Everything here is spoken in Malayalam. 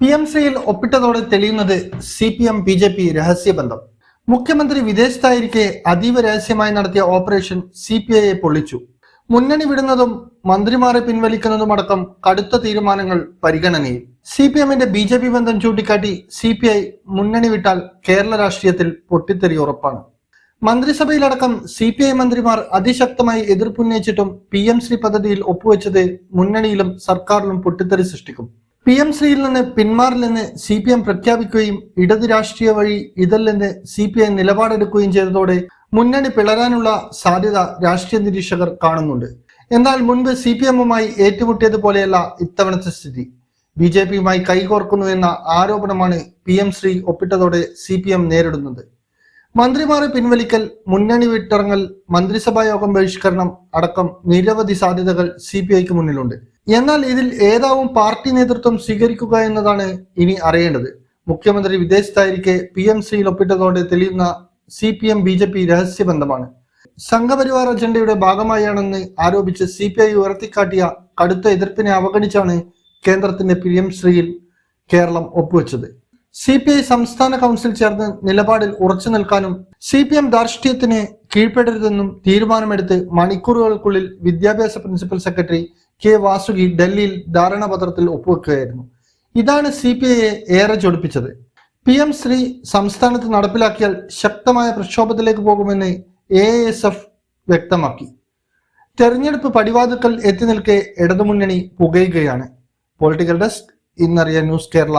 പി എം സിയിൽ ഒപ്പിട്ടതോടെ തെളിയുന്നത് C P M B J P രഹസ്യബന്ധം മുഖ്യമന്ത്രി വിദേശത്തായിരിക്കെ അതീവ രഹസ്യമായി നടത്തിയ ഓപ്പറേഷൻ സി പി ഐയെ പൊള്ളിച്ചു. മുന്നണി വിടുന്നതും മന്ത്രിമാരെ പിൻവലിക്കുന്നതുമടക്കം കടുത്ത തീരുമാനങ്ങൾ പരിഗണനയിൽ. സി പി എമ്മിന്റെ ബി ജെ പി ബന്ധം ചൂണ്ടിക്കാട്ടി സി പി ഐ മുന്നണി വിട്ടാൽ കേരള രാഷ്ട്രീയത്തിൽ പൊട്ടിത്തെറി ഉറപ്പാണ്. മന്ത്രിസഭയിലടക്കം സി പി ഐ മന്ത്രിമാർ അതിശക്തമായി എതിർപ്പുന്നയിച്ചിട്ടും പി എം ശ്രീ പദ്ധതിയിൽ ഒപ്പുവെച്ചത് മുന്നണിയിലും സർക്കാരിലും പൊട്ടിത്തെറി സൃഷ്ടിക്കും. പി എം ശ്രീയിൽ നിന്ന് പിന്മാറില്ലെന്ന് സി പി എം പ്രഖ്യാപിക്കുകയും ഇടത് രാഷ്ട്രീയ വഴി ഇതല്ലെന്ന് സി പി ഐ നിലപാടെടുക്കുകയും ചെയ്തതോടെ മുന്നണി പിളരാനുള്ള സാധ്യത രാഷ്ട്രീയ നിരീക്ഷകർ കാണുന്നുണ്ട്. എന്നാൽ മുൻപ് സി പി എമ്മുമായി ഏറ്റുമുട്ടിയതുപോലെയല്ല ഇത്തവണത്തെ സ്ഥിതി. ബി ജെ പിയുമായി കൈകോർക്കുന്നു എന്ന ആരോപണമാണ് പി എം ശ്രീ ഒപ്പിട്ടതോടെ സി പി എം നേരിടുന്നത്. മന്ത്രിമാരെ പിൻവലിക്കൽ മുന്നണി വിട്ടിറങ്ങൽ മന്ത്രിസഭാ യോഗം ബഹിഷ്കരണം അടക്കം നിരവധി സാധ്യതകൾ സി പി ഐക്ക് മുന്നിലുണ്ട്. എന്നാൽ ഇതിൽ ഏതാവും പാർട്ടി നേതൃത്വം സ്വീകരിക്കുക എന്നതാണ് ഇനി അറിയേണ്ടത്. മുഖ്യമന്ത്രി വിദേശത്തായിരിക്കെ പി എം സിയിൽ ഒപ്പിട്ടതോടെ തെളിയുന്ന C P M B J P രഹസ്യബന്ധമാണ് Sangh Parivar അജണ്ടയുടെ ഭാഗമായാണെന്ന് ആരോപിച്ച് സി പി ഐ ഉയർത്തിക്കാട്ടിയ കടുത്ത എതിർപ്പിനെ അവഗണിച്ചാണ് കേന്ദ്രത്തിന്റെ പി എം ശ്രീയിൽ കേരളം ഒപ്പുവെച്ചത്. സി പി ഐ സംസ്ഥാന കൗൺസിൽ ചേർന്ന് നിലപാടിൽ ഉറച്ചു നിൽക്കാനും സി പി എം ധാർഷ്ട്യത്തിന് കീഴ്പ്പെടരുതെന്നും തീരുമാനമെടുത്ത് മണിക്കൂറുകൾക്കുള്ളിൽ വിദ്യാഭ്യാസ പ്രിൻസിപ്പൽ സെക്രട്ടറി കെ വാസുകി ഡൽഹിയിൽ ധാരണാപത്രത്തിൽ ഒപ്പുവെക്കുകയായിരുന്നു. ഇതാണ് സി പി ഐയെ ഏറെ ചൊടിപ്പിച്ചത്. പി എം ശ്രീ സംസ്ഥാനത്ത് നടപ്പിലാക്കിയാൽ ശക്തമായ പ്രക്ഷോഭത്തിലേക്ക് പോകുമെന്ന് എ എസ് എഫ് വ്യക്തമാക്കി. തെരഞ്ഞെടുപ്പ് പടിവാതുക്കൽ എത്തി നിൽക്കെ ഇടതുമുന്നണി പുകയുകയാണ്. പൊളിറ്റിക്കൽ ഡെസ്ക് ഇന്നറിയ ന്യൂസ് കേരള.